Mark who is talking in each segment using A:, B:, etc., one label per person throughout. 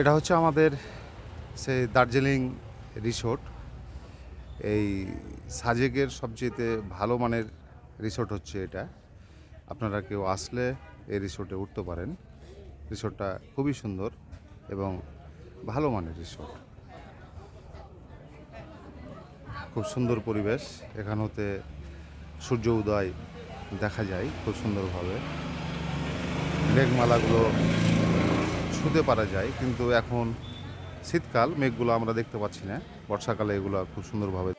A: এটা হচ্ছে আমাদের সেই দার্জিলিং রিসোর্ট। এই সাজেকের সবচেয়ে ভালো মানের রিসোর্ট হচ্ছে এটা। আপনারা কেউ আসলে এই রিসোর্টে উঠতে পারেন। রিসোর্টটা খুবই সুন্দর এবং ভালো মানের রিসোর্ট। খুব সুন্দর পরিবেশ। এখান হতে সূর্য উদয় দেখা যায় খুব সুন্দরভাবে। মেঘমালাগুলো ছুঁতে পারা যায়, কিন্তু এখন শীতকাল, মেঘগুলো আমরা দেখতে পাচ্ছি না। বর্ষাকালে এগুলো খুব সুন্দরভাবে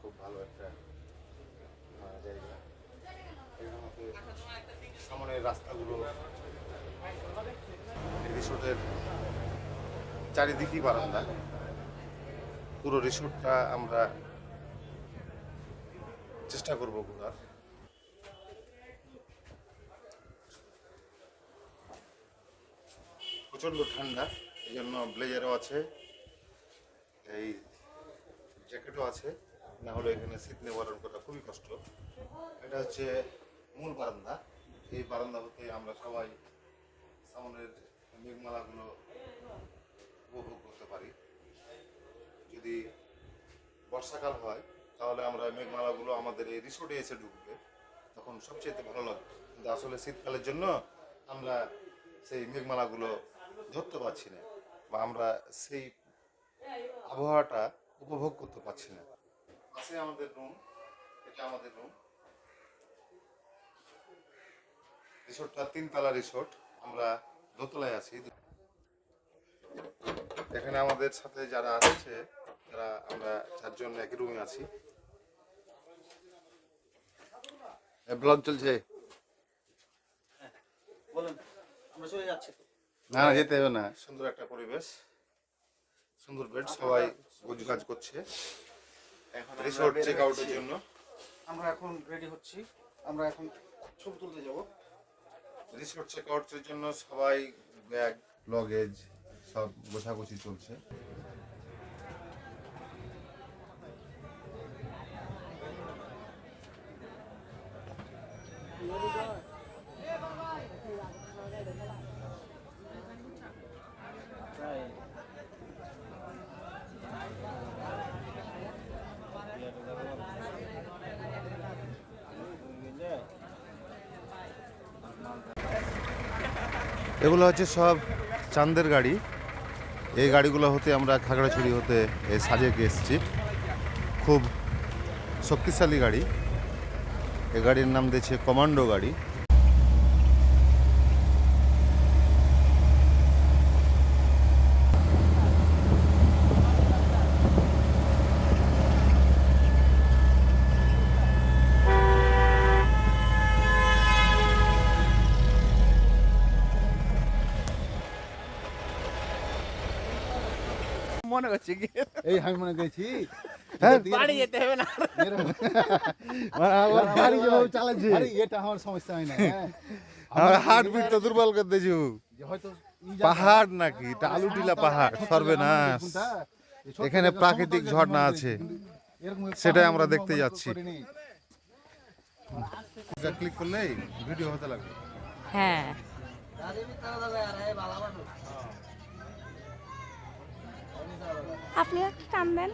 A: খুব ভালো একটা জায়গা সামনের রাস্তাগুলো রিসোর্টের চারিদিকই বারান্দা। পুরো রিসোর্টটা আমরা চেষ্টা করব ঘোরার। প্রচণ্ড ঠান্ডা এই জন্য ব্লেজারও আছে, এই জ্যাকেটও আছে। না হলে এখানে শীত নিবারণ করা খুবই কষ্ট। এটা হচ্ছে মূল বারান্দা। এই বারান্দা হতে আমরা সবাই সামনের মেঘমালাগুলো উপভোগ করতে পারি। যদি বর্ষাকাল হয়, তাহলে আমরা মেঘমালাগুলো আমাদের এই রিসোর্টে এসে ঢুকবে। তখন সবচেয়ে ভালো লাগবে। কিন্তু আসলে শীতকালের জন্য আমরা সেই মেঘমালাগুলো ধরতে পারছি না বা আমরা সেই আবহাওয়াটা উপভোগ করতে পারছি না। পাশে আমাদের রুম এটা আমাদের রুম রিসোর্টটা তিনতলা রিসোর্ট আমরা দোতলায় আছি। এখানে আমাদের সাথে যারা আসছে তারা আমরা চারজন একই রুমে আছি। ব্লগ চলছে।
B: বলেন আমরা চলে যাচ্ছি তো।
A: না না যেতে হবে না। সুন্দর একটা পরিবেশ সুন্দর বেড সবাই গোজ কাজ করছে।
B: এখন
A: রিসোর্ট চেক আউটের জন্য।
B: আমরা এখন রেডি হচ্ছি। আমরা এখন ছবি তুলতে যাব।
A: রিসোর্ট চেক আউটের জন্য সবাই ব্যাগ লগেজ সব গোছাগুছি চলছে। এগুলো হচ্ছে সব চান্দের গাড়ি। এই গাড়িগুলো হতে আমরা খাগড়াছড়ি হতে এই সাজেকে এসেছি। খুব শক্তিশালী গাড়ি। এ গাড়ির নাম দিয়েছে কমান্ডো গাড়ি।
B: মনে হচ্ছে কি?
C: এই আমি মনে করেছি
B: বাড়ি যেতে হবে না।
C: বাড়ি যেভাবে চালাচ্ছে। এটা আমার সমস্যা হয় না হ্যাঁ।
A: আমার হার্ট বিট তো দুর্বল করে দিয়েছু।
C: হয়তো
A: পাহাড় নাকি? এটা আলুটিলা পাহাড় সর্বনাশ। এখানে প্রাকৃতিক ঝর্ণা আছে। সেটাই আমরা দেখতে যাচ্ছি। ক্লিক করলেই ভিডিও হতে লাগবে।
D: হ্যাঁ। আপনি একটু টান দেন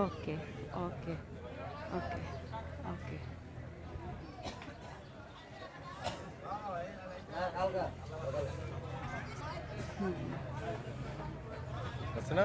D: ওকে ওকে ওকে ওকে।
A: আছে না?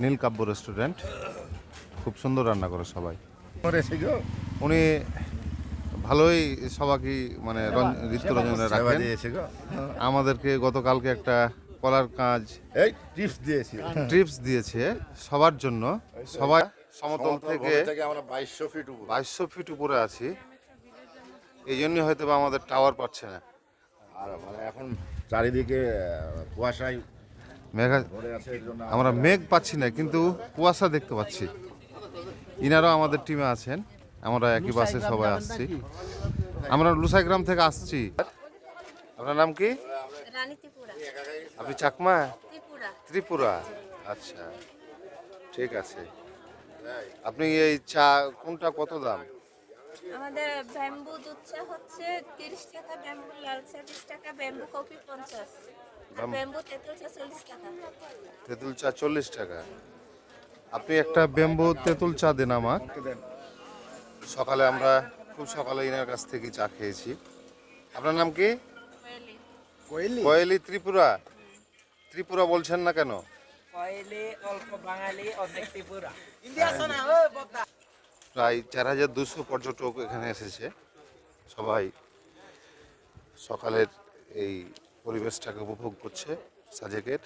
A: নীলকাব্য রেস্টুরেন্ট। খুব সুন্দর রান্না করে সবাই। উনি ভালোই সবাইকে মানে রঞ্জ- ঋতুরঞ্জনে রাখেন। আমাদেরকে গতকালকে একটা কলার কাজ
E: এই টিপস দিয়েছি।
A: ট্রিপস দিয়েছে সবার জন্য। সবাই সমতল থেকে
E: আমরা বাইশশো ফিট
A: বাইশশো ফিট উপরে আছি। এই জন্যই হয়তো আমাদের টাওয়ার পাচ্ছে না।
E: আর মানে এখন চারিদিকে কুয়াশায়
A: মেঘা আমরা মেঘ পাচ্ছি না কিন্তু কুয়াশা দেখতে পাচ্ছি। ইনারাও আমাদের টিমে আছেন আমরা একই বাসে সবাই আসছি। আমরা লুসাইগ্রাম থেকে আসছি। আপনার নাম কি? আপনি চাকমা?
F: ত্রিপুরা।
A: ত্রিপুরা। আচ্ছা ঠিক আছে। আপনি এই চা কোনটা কত দাম?
F: আমাদের ব্যাম্বু দুধ চা হচ্ছে তিরিশ টাকা ব্যাম্বু লাল চা বিশ টাকা ব্যাম্বু কফি পঞ্চাশ। আর ব্যাম্বু তেঁতুল চা চল্লিশ টাকা।
A: তেঁতুল চা চল্লিশ টাকা। আপনি একটা বেম্বু তেঁতুল চা দেন আমাক। সকালে আমরা খুব সকালে ইনার কাছ থেকে চা খেয়েছি। আপনার নাম কি? কোয়েলি। ত্রিপুরা। ত্রিপুরা বলছেন না কেন?
G: বাঙালি অর্ধেক ত্রিপুরা।
B: ইন্ডিয়া শোনা ও বদ্দা
A: প্রায় চার হাজার দুশো পর্যটক এখানে এসেছে। সবাই সকালের এই পরিবেশটাকে উপভোগ করছে সাজেকের।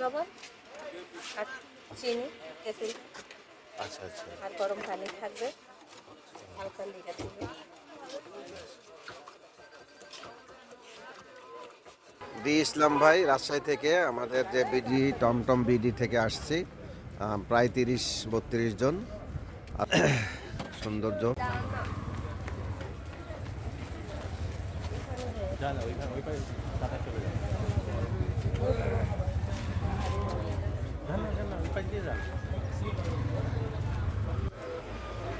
F: লবণ আর চিনি তেঁতুল
A: আচ্ছা আচ্ছা।
F: আর গরম পানি থাকবে। হালকা লিখে দিবে
H: বি ইসলাম ভাই রাজশাহী থেকে আমাদের যে বিডি টমটম বিডি থেকে আসছি প্রায় তিরিশ বত্রিশ জন সৌন্দর্য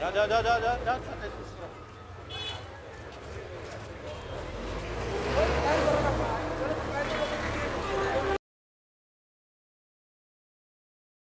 C: যা যা যা যা যা